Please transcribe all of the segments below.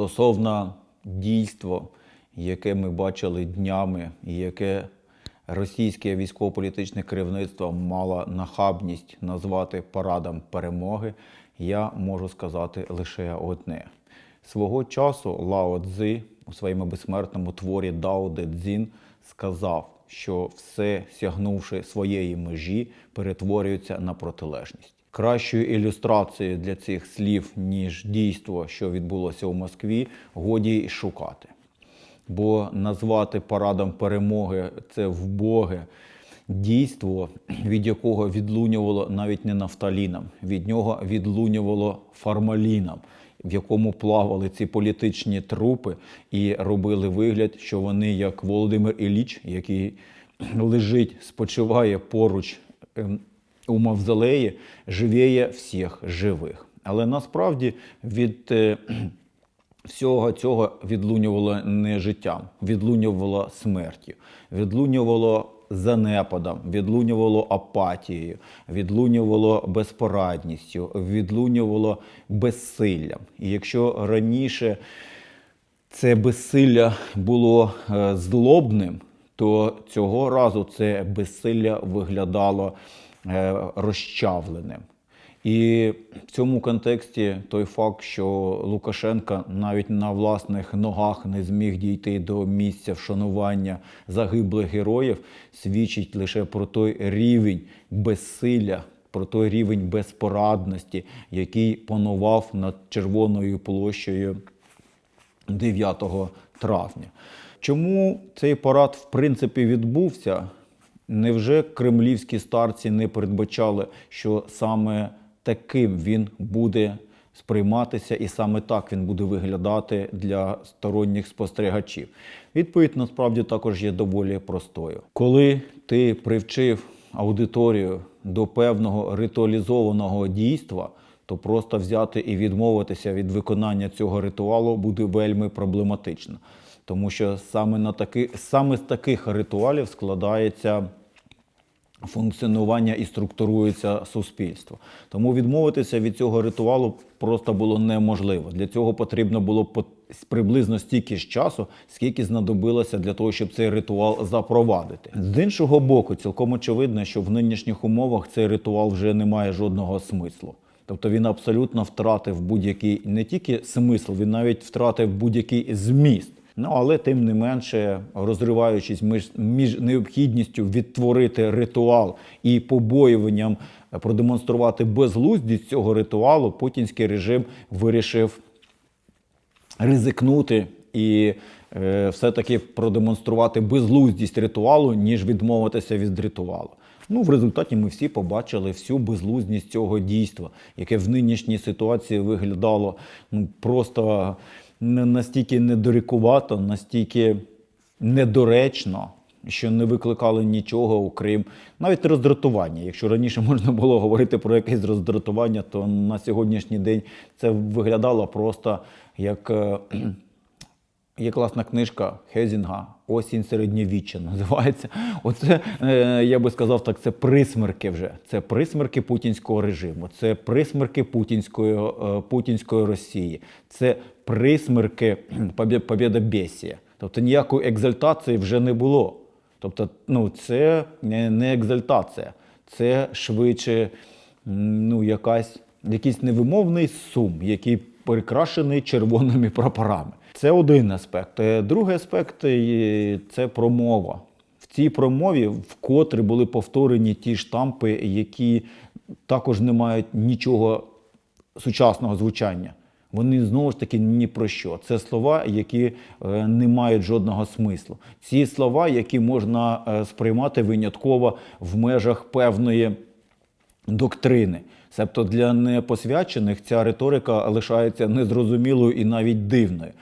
стосовно дійства, яке ми бачили днями, і яке російське військово-політичне керівництво мало нахабність назвати парадом перемоги, я можу сказати лише одне. Свого часу Лао Цзи у своєму безсмертному творі Дао Де Цзін сказав, що все, сягнувши своєї межі, перетворюється на протилежність. Кращою ілюстрацією для цих слів, ніж дійство, що відбулося у Москві, годі шукати. Бо назвати парадом перемоги це вбоге дійство, від якого відлунювало навіть не нафталіном, від нього відлунювало фармаліном, в якому плавали ці політичні трупи і робили вигляд, що вони, як Володимир Ілліч, який лежить, спочиває поруч ем, у мавзолеї, живіє всіх живих. Але насправді від е, всього цього відлунювало не життям, відлунювало смертю, відлунювало занепадом, відлунювало апатією, відлунювало безпорадністю, відлунювало безсиллям. І якщо раніше це безсилля було е, злобним, то цього разу це безсилля виглядало розчавленим. І в цьому контексті той факт, що Лукашенка навіть на власних ногах не зміг дійти до місця вшанування загиблих героїв, свідчить лише про той рівень безсилля, про той рівень безпорадності, який панував над Червоною площею 9 травня. Чому цей парад в принципі відбувся? Невже кремлівські старці не передбачали, що саме таким він буде сприйматися, і саме так він буде виглядати для сторонніх спостерігачів? Відповідь насправді також є доволі простою. Коли ти привчив аудиторію до певного ритуалізованого дійства, то просто взяти і відмовитися від виконання цього ритуалу буде вельми проблематично. Тому що саме, на таки, саме з таких ритуалів складається функціонування і структурується суспільство. Тому відмовитися від цього ритуалу просто було неможливо. Для цього потрібно було приблизно стільки ж часу, скільки знадобилося для того, щоб цей ритуал запровадити. З іншого боку, цілком очевидно, що в нинішніх умовах цей ритуал вже не має жодного смислу. Тобто він абсолютно втратив будь-який не тільки смисл, він навіть втратив будь-який зміст. Ну але тим не менше, розриваючись між, необхідністю відтворити ритуал і побоюванням продемонструвати безглуздість цього ритуалу, путінський режим вирішив ризикнути і е, все-таки продемонструвати безглуздість ритуалу, ніж відмовитися від ритуалу. Ну, в результаті ми всі побачили всю безглуздість цього дійства, яке в нинішній ситуації виглядало ну, просто настільки недорікувато, настільки недоречно, що не викликали нічого, окрім навіть роздратування. Якщо раніше можна було говорити про якесь роздратування, то на сьогоднішній день це виглядало просто як. Є класна книжка Хезінга Осінь середньовіччя називається. Оце е, я би сказав так, це присмерки вже. Це присмерки путінського режиму, це присмерки путінської, е, путінської Росії, це присмерки побє- побєдобєсія. Тобто ніякої екзальтації вже не було. Тобто, ну це не екзальтація, це швидше ну, якась, якийсь невимовний сум, який прикрашений червоними прапорами. Це один аспект. Е, Другий аспект е, це промова. В цій промові вкотре були повторені ті штампи, які також не мають нічого сучасного звучання. Вони знову ж таки ні про що. Це слова, які е, не мають жодного смислу. Ці слова, які можна сприймати винятково в межах певної доктрини. Себто для непосвячених ця риторика лишається незрозумілою і навіть дивною.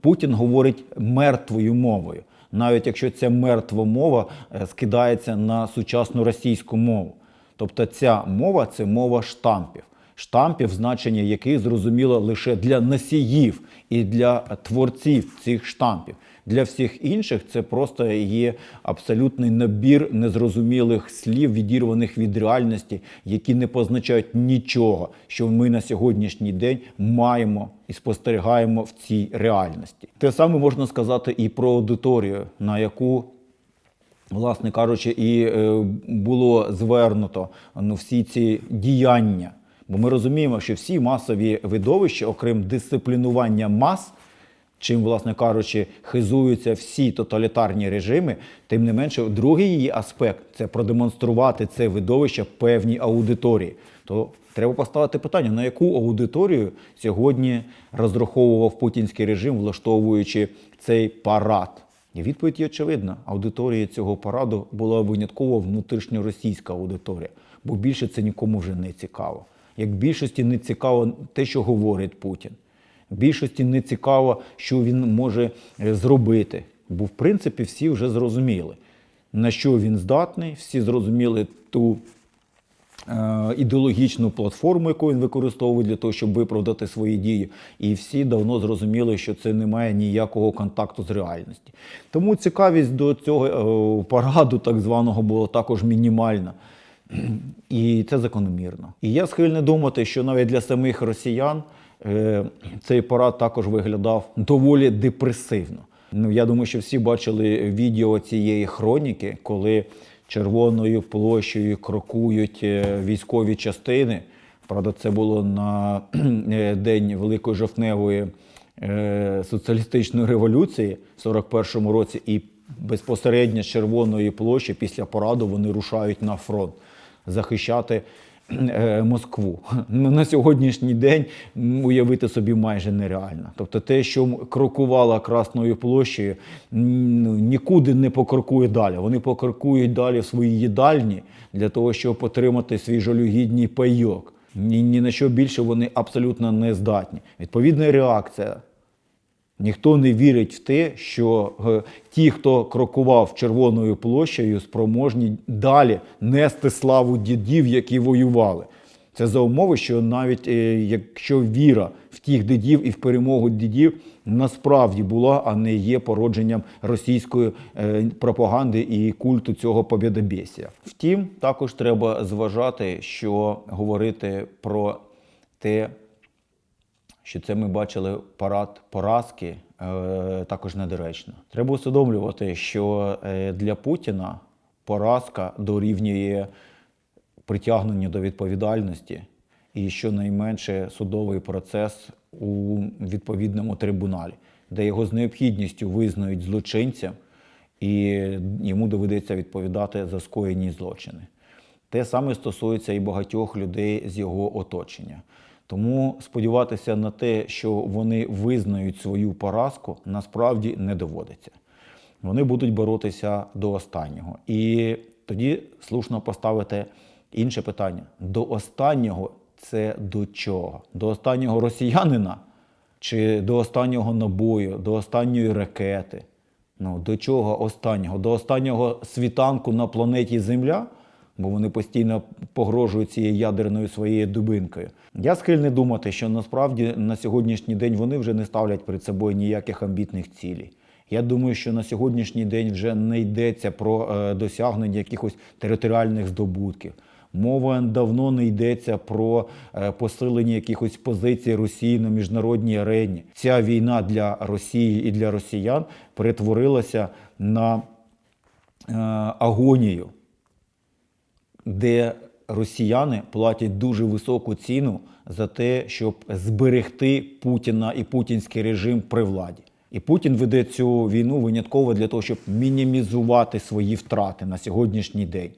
Путін говорить мертвою мовою, навіть якщо ця мертва мова е, скидається на сучасну російську мову. Тобто ця мова це мова штампів. Штампів, значення яких зрозуміло лише для носіїв і для творців цих штампів. Для всіх інших це просто є абсолютний набір незрозумілих слів, відірваних від реальності, які не позначають нічого, що ми на сьогоднішній день маємо і спостерігаємо в цій реальності. Те саме можна сказати і про аудиторію, на яку власне кажучи, і е, було звернуто ну, всі ці діяння. Бо ми розуміємо, що всі масові видовища, окрім дисциплінування мас, чим, власне кажучи, хизуються всі тоталітарні режими, тим не менше, другий її аспект це продемонструвати це видовище певній аудиторії. То треба поставити питання, на яку аудиторію сьогодні розраховував путінський режим, влаштовуючи цей парад. І відповідь є очевидна. Аудиторія цього параду була винятково внутрішньоросійська аудиторія, бо більше це нікому вже не цікаво. Як більшості не цікаво те, що говорить Путін. Більшості не цікаво, що він може е, зробити. Бо, в принципі, всі вже зрозуміли, на що він здатний, всі зрозуміли ту е, ідеологічну платформу, яку він використовує для того, щоб виправдати свої дії. І всі давно зрозуміли, що це не має ніякого контакту з реальністю. Тому цікавість до цього е, параду, так званого, була також мінімальна. І це закономірно. І я схильний думати, що навіть для самих росіян цей парад також виглядав доволі депресивно. Ну, я думаю, що всі бачили відео цієї хроніки, коли червоною площею крокують е, військові частини. Правда, це було на е, день Великої жовтневої е, соціалістичної революції в 41-му році, і безпосередньо з червоної площі після пораду вони рушають на фронт захищати е, Москву. Ну, На сьогоднішній день уявити собі майже нереально. Тобто те, що крокувала Красною площею, ну, нікуди не покрокує далі. Вони покрокують далі в свої їдальні для того, щоб отримати свій жалюгідний пайок. Ні, ні на що більше вони абсолютно не здатні. Відповідна реакція Ніхто не вірить в те, що е, ті, хто крокував червоною площею, спроможні далі нести славу дідів, які воювали. Це за умови, що навіть е, якщо віра в тих дідів і в перемогу дідів насправді була, а не є породженням російської е, пропаганди і культу цього побєдобєсія. Втім, також треба зважати, що говорити про те, що це ми бачили парад поразки, е, також недоречно. Треба усвідомлювати, що е, для Путіна поразка дорівнює притягненню до відповідальності і щонайменше судовий процес у відповідному трибуналі, де його з необхідністю визнають злочинцем і йому доведеться відповідати за скоєні злочини. Те саме стосується і багатьох людей з його оточення. Тому сподіватися на те, що вони визнають свою поразку, насправді не доводиться. Вони будуть боротися до останнього. І тоді слушно поставити інше питання: до останнього це до чого? До останнього росіянина чи до останнього набою, до останньої ракети? Ну, до чого останнього? До останнього світанку на планеті Земля? Бо вони постійно погрожують цією ядерною своєю дубинкою. Я схильний думати, що насправді на сьогоднішній день вони вже не ставлять перед собою ніяких амбітних цілей. Я думаю, що на сьогоднішній день вже не йдеться про е, досягнення якихось територіальних здобутків. Мова давно не йдеться про е, посилення якихось позицій Росії на міжнародній арені. Ця війна для Росії і для росіян перетворилася на е, агонію де росіяни платять дуже високу ціну за те, щоб зберегти Путіна і путінський режим при владі. І Путін веде цю війну винятково для того, щоб мінімізувати свої втрати на сьогоднішній день.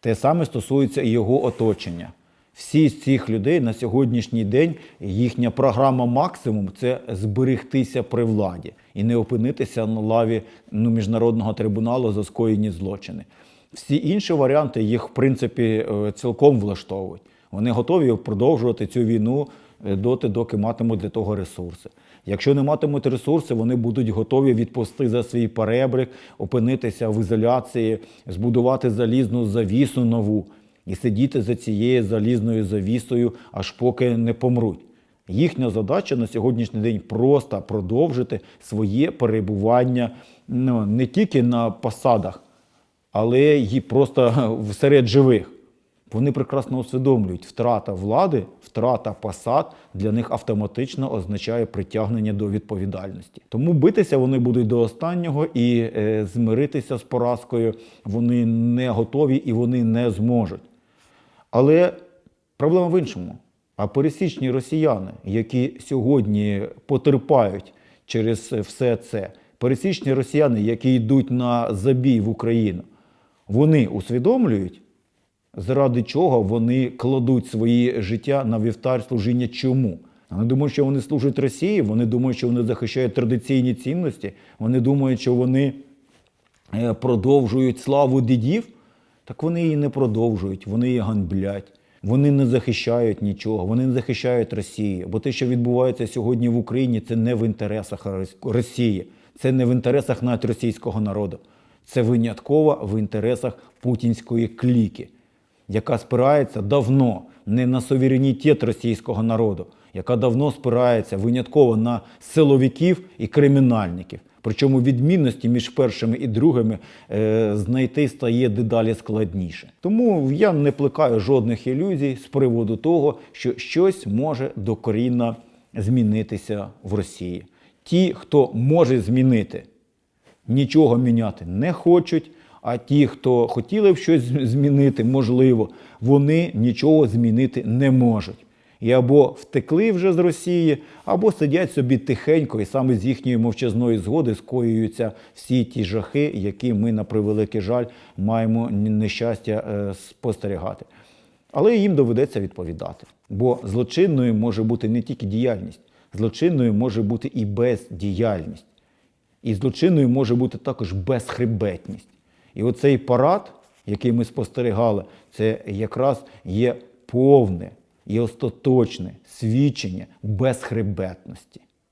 Те саме стосується і його оточення. Всі з цих людей на сьогоднішній день їхня програма максимум це зберегтися при владі і не опинитися на лаві ну, міжнародного трибуналу за скоєні злочини. Всі інші варіанти їх, в принципі, е, цілком влаштовують. Вони готові продовжувати цю війну е, доти, доки матимуть для того ресурси. Якщо не матимуть ресурси, вони будуть готові відпусти за свій перебрик, опинитися в ізоляції, збудувати залізну завісу нову і сидіти за цією залізною завісою, аж поки не помруть. Їхня задача на сьогоднішній день просто продовжити своє перебування ну, не тільки на посадах, але й просто серед живих. Вони прекрасно усвідомлюють, втрата влади, втрата посад для них автоматично означає притягнення до відповідальності. Тому битися вони будуть до останнього і е, змиритися з поразкою вони не готові і вони не зможуть. Але проблема в іншому. А пересічні росіяни, які сьогодні потерпають через все це, пересічні росіяни, які йдуть на забій в Україну, вони усвідомлюють, заради чого вони кладуть свої життя на вівтар служіння чому? Вони думають, що вони служать Росії, вони думають, що вони захищають традиційні цінності, вони думають, що вони е, продовжують славу дідів. Так вони її не продовжують, вони її ганьблять. Вони не захищають нічого, вони не захищають Росію. Бо те, що відбувається сьогодні в Україні, це не в інтересах Росії, це не в інтересах навіть російського народу. Це винятково в інтересах путінської кліки, яка спирається давно не на суверенітет російського народу, яка давно спирається винятково на силовиків і кримінальників. Причому відмінності між першими і другими е, знайти стає дедалі складніше. Тому я не плекаю жодних ілюзій з приводу того, що щось може докорінно змінитися в Росії. Ті, хто може змінити, нічого міняти не хочуть. А ті, хто хотіли б щось змінити, можливо, вони нічого змінити не можуть. І або втекли вже з Росії, або сидять собі тихенько, і саме з їхньої мовчазної згоди скоюються всі ті жахи, які ми, на превеликий жаль, маємо нещастя е, спостерігати. Але їм доведеться відповідати. Бо злочинною може бути не тільки діяльність, злочинною може бути і бездіяльність. І злочинною може бути також безхребетність. І оцей парад, який ми спостерігали, це якраз є повне і остаточне свідчення безхребетності.